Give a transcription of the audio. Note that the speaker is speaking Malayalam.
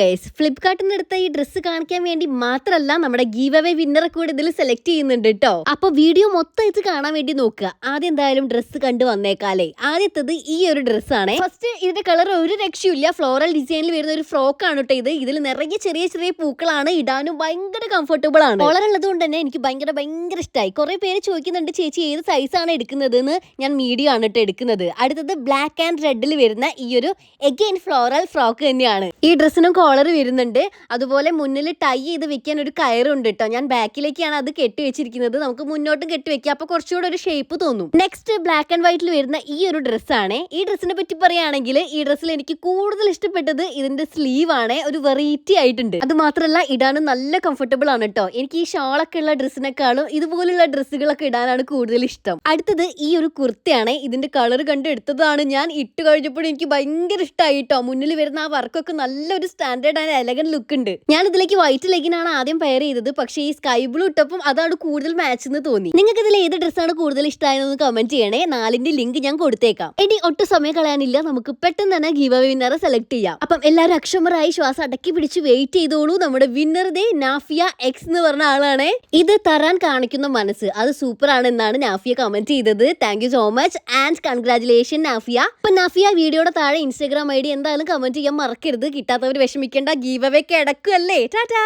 ഗൈസ് ഫ്ലിപ്കാർട്ടിൽ നിന്ന് എടുത്ത ഈ ഡ്രസ്സ് കാണിക്കാൻ വേണ്ടി മാത്രമല്ല നമ്മുടെ ഗീവ് അവേ വിന്നറെ കൂടെ ഇതിൽ സെലക്ട് ചെയ്യുന്നുണ്ട് കേട്ടോ അപ്പൊ വീഡിയോ മൊത്തം ഇത് കാണാൻ വേണ്ടി നോക്കുക. ആദ്യം എന്തായാലും ഡ്രസ്സ് കണ്ടു വന്നേക്കാലേ. ആദ്യത്തത് ഈ ഒരു ഡ്രസ് ആണ്. ഫസ്റ്റ് ഇതിന്റെ കളർ ഒരു രക്ഷയില്ല ഫ്ലോറൽ ഡിസൈനിൽ വരുന്ന ഒരു ഫ്രോക്ക് ആണ് കേട്ടോ ഇത്. ഇതിൽ നിറയെ ചെറിയ ചെറിയ പൂക്കളാണ്. ഇടാനും ഭയങ്കര കംഫർട്ടബിൾ ആണ്. കളർ ഉള്ളത് കൊണ്ട് തന്നെ എനിക്ക് ഭയങ്കര ഭയങ്കര ഇഷ്ടമായി കുറെ പേര് ചോദിക്കുന്നുണ്ട് ചേച്ചി ഏത് സൈസാണ് എടുക്കുന്നത് എന്ന് ഞാൻ മീഡിയം ആണ് കേട്ടോ എടുക്കുന്നത്. അടുത്തത് ബ്ലാക്ക് ആൻഡ് റെഡിൽ വരുന്ന ഈ ഒരു എഗെയിൻ ഫ്ലോറൽ ഫ്രോക്ക് തന്നെയാണ്. ഈ ഡ്രസ്സിനും കോളർ വരുന്നുണ്ട്. അതുപോലെ മുന്നിൽ ടൈ ചെയ്ത് വെക്കാൻ ഒരു കയറുണ്ട് കേട്ടോ ഞാൻ ബാക്കിലേക്കാണ് അത് കെട്ടി വെച്ചിരിക്കുന്നത്. നമുക്ക് മുന്നോട്ടും കെട്ടി വെക്കാം. അപ്പൊ കുറച്ചുകൂടെ ഒരു ഷേപ്പ് തോന്നും. നെക്സ്റ്റ് ബ്ലാക്ക് ആൻഡ് വൈറ്റിൽ വരുന്ന ഈ ഒരു ഡ്രസ്സാണ് ഈ ഡ്രസ്സിനെ പറ്റി പറയുകയാണെങ്കിൽ ഈ ഡ്രസ്സിൽ എനിക്ക് കൂടുതൽ ഇഷ്ടപ്പെട്ടത് ഇതിന്റെ സ്ലീവ് ആണ്. ഒരു വെറൈറ്റി ആയിട്ടുണ്ട്. അത് മാത്രമല്ല ഇടാനും നല്ല കംഫർട്ടബിൾ ആണ് കേട്ടോ എനിക്ക് ഈ ഷാളൊക്കെ ഉള്ള ഡ്രസ്സിനെക്കാളും ഇതുപോലുള്ള ഡ്രസ്സുകളൊക്കെ ഇടാനാണ് കൂടുതൽ ഇഷ്ടം. അടുത്തത് ഈ ഒരു കുർത്തയാണ്. ഇതിന്റെ കളർ കണ്ട് എടുത്തതാണ് ഞാൻ. ഇട്ട് കഴിഞ്ഞപ്പോൾ എനിക്ക് ഭയങ്കര ഇഷ്ടമായി കേട്ടോ മുന്നിൽ വരുന്ന ആ വർക്കൊക്കെ നല്ലൊരു സ്റ്റാൻഡേർഡ് ആൻഡ് എലഗൻ ലുക്ക് ഉണ്ട്. ഞാൻ ഇതിലേക്ക് വൈറ്റ് ലെഗിനാണ് ആദ്യം പെയർ ചെയ്തത്. പക്ഷേ ഈ സ്കൈ ബ്ലൂ ഇട്ടപ്പം അതാണ് കൂടുതൽ മാച്ച് എന്ന് തോന്നി. നിങ്ങൾക്ക് ഇതിൽ ഏത് ഡ്രസ്സാണ് കൂടുതൽ ഇഷ്ടമായതെന്ന് കമന്റ് ചെയ്യണേ. നാലിന്റെ ലിങ്ക് ഞാൻ കൊടുത്തേക്കാം. ഇനി ഒട്ടും സമയം കളയാനില്ല. നമുക്ക് പെട്ടെന്ന് തന്നെ ഗീവ വിന്നറെ സെലക്ട് ചെയ്യാം. അപ്പം എല്ലാവരും അക്ഷമറായി ശ്വാസം അടക്കി പിടിച്ച് വെയിറ്റ് ചെയ്തോളൂ. നമ്മുടെ വിന്നർ ദേ നാഫിയ എക്സ് എന്ന് പറഞ്ഞ ആളാണ്. ഇത് തരാൻ കാണിക്കുന്ന മനസ്സ്. അത് സൂപ്പർ ആണ് എന്നാണ് നാഫിയ കമന്റ് ചെയ്തത്. Thank so much and congratulation Nafiya. അപ്പൊ നാഫിയ വീഡിയോയുടെ താഴെ ഇൻസ്റ്റാഗ്രാം ഐ ഡി എന്തായാലും കമന്റ് ചെയ്യാൻ മറക്കരുത്. കിട്ടാത്തവർ വിഷമിക്കേണ്ട ഗീവ് അവേ കിടക്കുമല്ലേ ടാറ്റാ